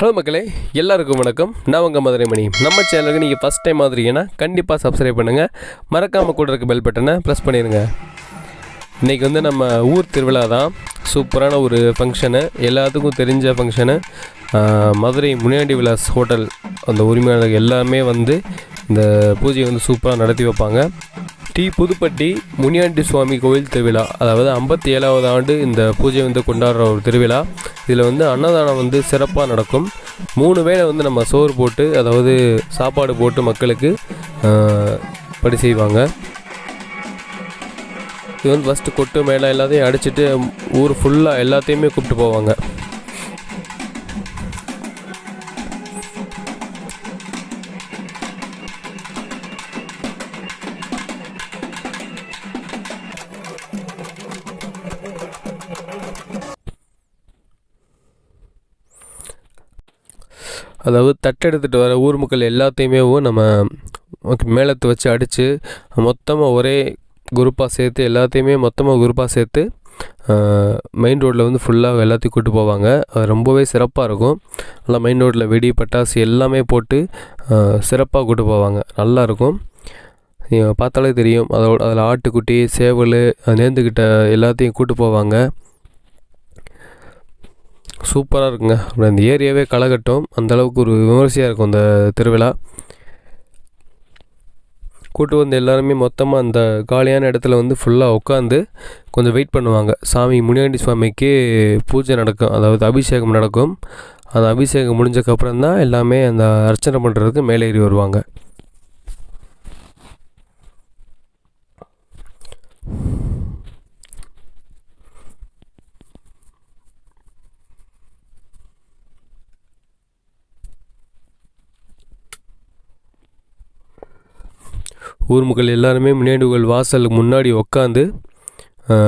Hello மக்களே எல்லாருக்கும் வணக்கம். நான் உங்கள் மதுரை மணி. நம்ம சேனலுக்கு நீங்கள் ஃபஸ்ட் டைம் மாதிரிங்கன்னா கண்டிப்பாக சப்ஸ்கிரைப் பண்ணுங்கள் மறக்காமல் கூட இருக்க பெல் பட்டனை ப்ரெஸ் பண்ணிடுங்க இன்றைக்கி வந்து நம்ம ஊர் திருவிழா தான். சூப்பரான ஒரு ஃபங்க்ஷனு எல்லாத்துக்கும் தெரிஞ்ச ஃபங்க்ஷனு மதுரை முனியாண்டி விலாஸ் ஹோட்டல். அந்த உரிமையாளர்கள் எல்லாமே வந்து இந்த பூஜையை வந்து சூப்பராக நடத்தி வைப்பாங்க. டி புதுப்பட்டி முனியாண்டி சுவாமி கோவில் திருவிழா அதாவது ஐம்பத்தி ஏழாவது ஆண்டு இந்த பூஜை வந்து கொண்டாடுற ஒரு திருவிழா. இதில் வந்து அன்னதானம் வந்து சிறப்பாக நடக்கும். மூணு வேளை வந்து நம்ம சோறு போட்டு அதாவது சாப்பாடு போட்டு மக்களுக்கு படி செய்வாங்க. இது வந்து ஃபஸ்ட்டு கொட்டு மேலே எல்லாத்தையும் அடிச்சுட்டு ஊர் ஃபுல்லாக எல்லாத்தையுமே கூப்பிட்டு போவாங்க. அதாவது தட்டெடுத்துட்டு வர ஊர் மக்கள் எல்லாத்தையுமே நம்ம மேளத்தை வச்சு அடித்து மொத்தமாக ஒரே குரூப்பாக சேர்த்து எல்லாத்தையுமே மொத்தமாக குரூப்பாக சேர்த்து மெயின் ரோட்டில் வந்து ஃபுல்லாக எல்லாத்தையும் கூட்டு போவாங்க. அது ரொம்பவே சிறப்பாக இருக்கும். நல்லா மெயின் ரோட்டில் வெடி பட்டாசு எல்லாமே போட்டு சிறப்பாக கூட்டு போவாங்க. நல்லாயிருக்கும் பார்த்தாலே தெரியும். அதோட அதில் ஆட்டுக்குட்டி சேவல் நேர்ந்துக்கிட்ட எல்லாத்தையும் கூட்டு போவாங்க. சூப்பராக இருக்குங்க. அப்புறம் அந்த ஏரியாவே களைகட்டும். அந்தளவுக்கு ஒரு விமர்சையாக இருக்கும் அந்த திருவிழா. கூட்டு வந்து எல்லாருமே மொத்தமாக அந்த காலியான இடத்துல வந்து ஃபுல்லாக உட்காந்து கொஞ்சம் வெயிட் பண்ணுவாங்க. சாமி முனியாண்டி சுவாமிக்கு பூஜை நடக்கும். அதாவது அபிஷேகம் நடக்கும். அந்த அபிஷேகம் முடிஞ்சக்கப்புறம் தான் எல்லாமே அந்த அர்ச்சனை பண்ணுறதுக்கு மேலே ஏறி வருவாங்க. ஊர் மக்கள் எல்லாருமே முனியாண்டிகள் வாசலுக்கு முன்னாடி உட்காந்து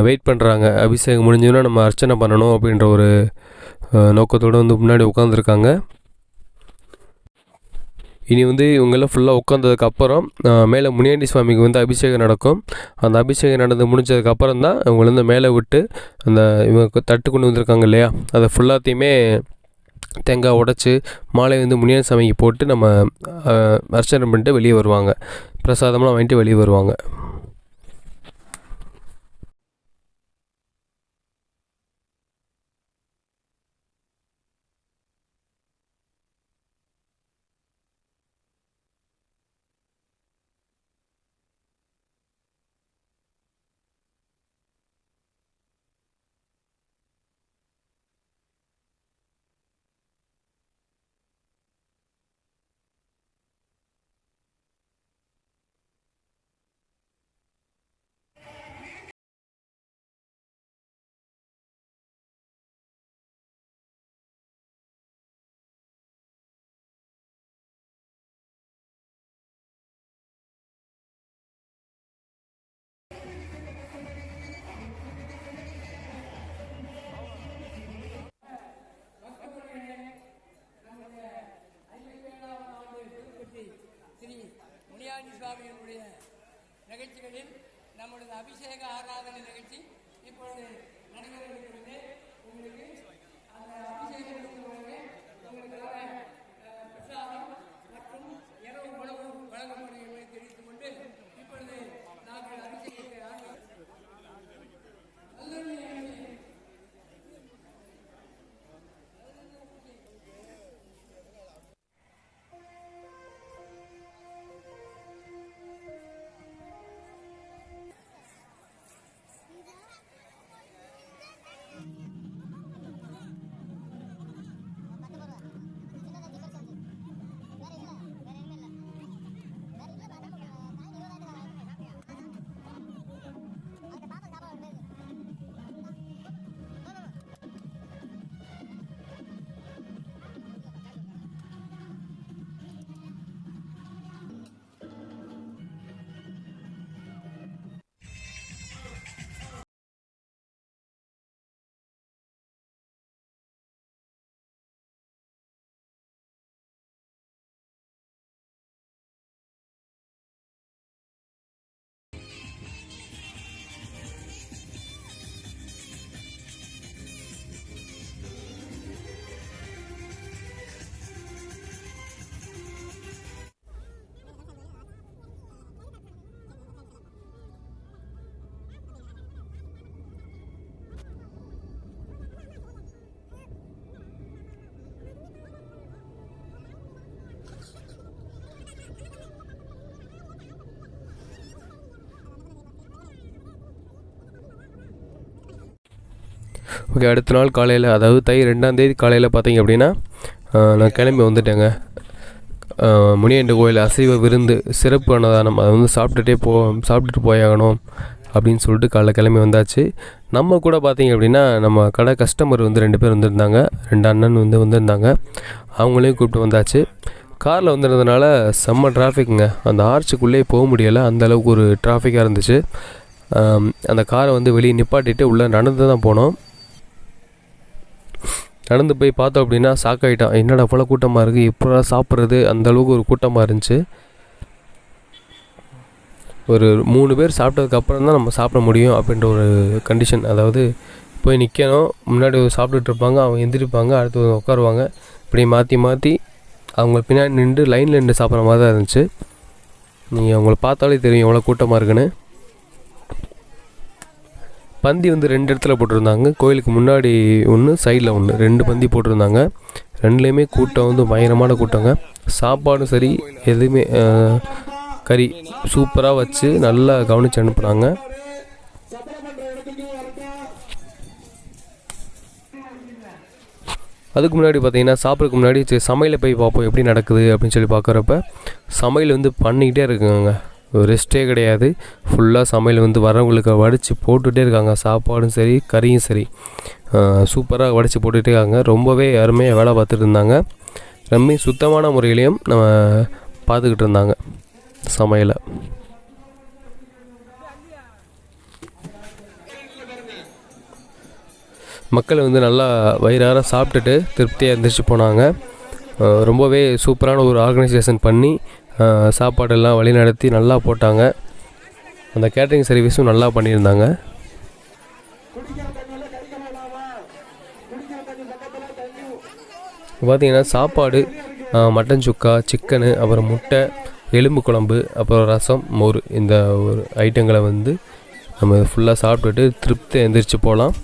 வெயிட் பண்ணுறாங்க அபிஷேகம் முடிஞ்சோன்னா நம்ம அர்ச்சனை பண்ணணும் அப்படின்ற ஒரு நோக்கத்தோடு வந்து முன்னாடி உட்காந்துருக்காங்க இனி வந்து இவங்கெல்லாம் ஃபுல்லாக உட்காந்ததுக்கப்புறம் மேலே முனியாண்டி சுவாமிக்கு வந்து அபிஷேகம் நடக்கும். அந்த அபிஷேகம் நடந்து முடிஞ்சதுக்கப்புறம் தான் இவங்களை வந்து மேலே விட்டு அந்த இவங்க தட்டு கொண்டு வந்திருக்காங்க இல்லையா? அதை ஃபுல்லாத்தையுமே தேங்காய் உடச்சி மாலை வந்து முனியாண்டி சாமிக்கு போட்டு நம்ம அர்ச்சனை பண்ணிட்டு வெளியே வருவாங்க. பிரசாதம்லாம் வாங்கிட்டு வெளியே வருவாங்க. கல்யாணி சுவாமியினுடைய நிகழ்ச்சிகளில் நம்மளது அபிஷேக ஆராதனை நிகழ்ச்சி இப்பொழுது நடைபெற இருக்கிறது உங்களுக்கு அந்த அபிஷேக உங்களுக்கு உடனே பிரசாதம் மற்றும் இரவு உணவு வழங்கப்படும் ஓகே அடுத்த நாள் காலையில் அதாவது தை ரெண்டாம் தேதி காலையில் பார்த்தீங்க அப்படின்னா நான் கிளம்பி வந்துட்டேங்க. முனியண்டு முனியண்ட கோயில் அசைவ விருந்து சிறப்பு அன்னதானம் அதை வந்து சாப்பிட்டுட்டே போ சாப்பிட்டுட்டு போயாகணும் அப்படின்னு சொல்லிட்டு காலைல கிளம்பி வந்தாச்சு. நம்ம கூட பார்த்தீங்க அப்படின்னா நம்ம கடை கஸ்டமர் வந்து ரெண்டு பேர் வந்திருந்தாங்க. ரெண்டு அண்ணன் வந்து வந்திருந்தாங்க. அவங்களையும் கூப்பிட்டு வந்தாச்சு. காரில் வந்துருந்ததுனால செம்ம டிராஃபிக்குங்க அந்த ஆர்ச்சுக்குள்ளேயே போக முடியலை. அந்தளவுக்கு ஒரு டிராஃபிக்காக இருந்துச்சு. அந்த காரை வந்து வெளியே நிப்பாட்டிட்டு உள்ளே நடந்து தான் போனோம். நடந்து போய் பார்த்தோம் அப்படின்னா ஷாக் ஆகிட்டான் என்னடா போல கூட்டமாக இருக்குது இப்போ சாப்பிட்றது? அந்தளவுக்கு ஒரு கூட்டமாக இருந்துச்சு. ஒரு மூணு பேர் சாப்பிட்டதுக்கப்புறம் தான் நம்ம சாப்பிட முடியும் அப்படின்ற ஒரு கண்டிஷன் அதாவது போய் நிற்கணும் முன்னாடி ஒரு சாப்பிட்டுட்டு இருப்பாங்க. அவங்க எந்திரிப்பாங்க. அடுத்து உட்காருவாங்க. இப்படி மாற்றி மாற்றி அவங்க பின்னாடி நின்று லைனில் நின்று சாப்பிட்ற மாதிரி தான் இருந்துச்சு. நீங்கள் அவங்கள பார்த்தாலே தெரியும் எவ்வளோ கூட்டமாக இருக்குன்னு. பந்தி வந்து ரெண்டு இடத்துல போட்டிருந்தாங்க. கோயிலுக்கு முன்னாடி ஒன்று சைடில் ஒன்று ரெண்டு பந்தி போட்டிருந்தாங்க. ரெண்டுலேயுமே கூட்டம் வந்து பயங்கரமான கூட்டங்க. சாப்பாடும் சரி எதுவுமே கறி சூப்பராக வச்சு நல்லா கவனித்து அனுப்புனாங்க. அதுக்கு முன்னாடி பார்த்தீங்கன்னா சாப்பிட்றதுக்கு முன்னாடி சரி சமையலை போய் பார்ப்போம் எப்படி நடக்குது அப்படின்னு சொல்லி பார்க்குறப்ப சமையல் வந்து பண்ணிக்கிட்டே இருக்குங்க ரெஸ்ட்டே கிடையாது. ஃபுல்லாக சமையல் வந்து வரவங்களுக்கு வடித்து போட்டுகிட்டே இருக்காங்க. சாப்பாடும் சரி கறியும் சரி. சூப்பராக வடித்து போட்டுகிட்டே இருக்காங்க. ரொம்பவே அருமையாக வேலை பார்த்துட்டு இருந்தாங்க. ரொம்ப சுத்தமான முறையிலையும் நம்ம பார்த்துக்கிட்டு இருந்தாங்க சமையலை. மக்கள் வந்து நல்லா வயிறார சாப்பிட்டுட்டு திருப்தியாக எந்திரிச்சு போனாங்க. ரொம்பவே சூப்பரான ஒரு ஆர்கனைசேஷன் பண்ணி சாப்பாடெல்லாம் வழி நடத்தி நல்லா போட்டாங்க. அந்த கேட்ரிங் சர்வீஸும் நல்லா பண்ணியிருந்தாங்க. பார்த்தீங்கன்னா சாப்பாடு மட்டன் சுக்கா சிக்கனு அப்புறம் முட்டை எலும்பு குழம்பு அப்புறம் ரசம் மோர் இந்த ஒரு ஐட்டங்களை வந்து நம்ம ஃபுல்லாக சாப்பிட்டுட்டு திருப்தி எந்திரிச்சு போகலாம்.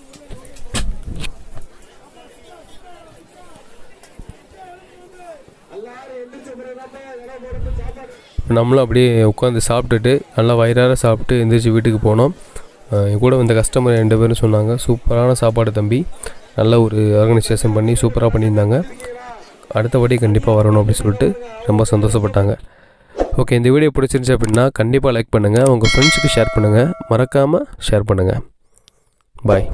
நம்மளும் அப்படியே உட்காந்து சாப்பிட்டுட்டு நல்லா வயிறார சாப்பிட்டு எந்திரிச்சு வீட்டுக்கு போனோம். என் கூட வந்த கஸ்டமர் ரெண்டு பேரும் சொன்னாங்க சூப்பரான சாப்பாடு தம்பி. நல்ல ஒரு ஆர்கனைசேஷன் பண்ணி சூப்பராக பண்ணியிருந்தாங்க. அடுத்தபடி கண்டிப்பாக வரணும் அப்படின்னு சொல்லிட்டு ரொம்ப சந்தோஷப்பட்டாங்க. ஓகே இந்த வீடியோ பிடிச்சிருந்துச்சு அப்படின்னா கண்டிப்பாக லைக் பண்ணுங்கள் உங்கள் ஃப்ரெண்ட்ஸுக்கு ஷேர் பண்ணுங்கள் மறக்காமல் ஷேர் பண்ணுங்கள் பாய்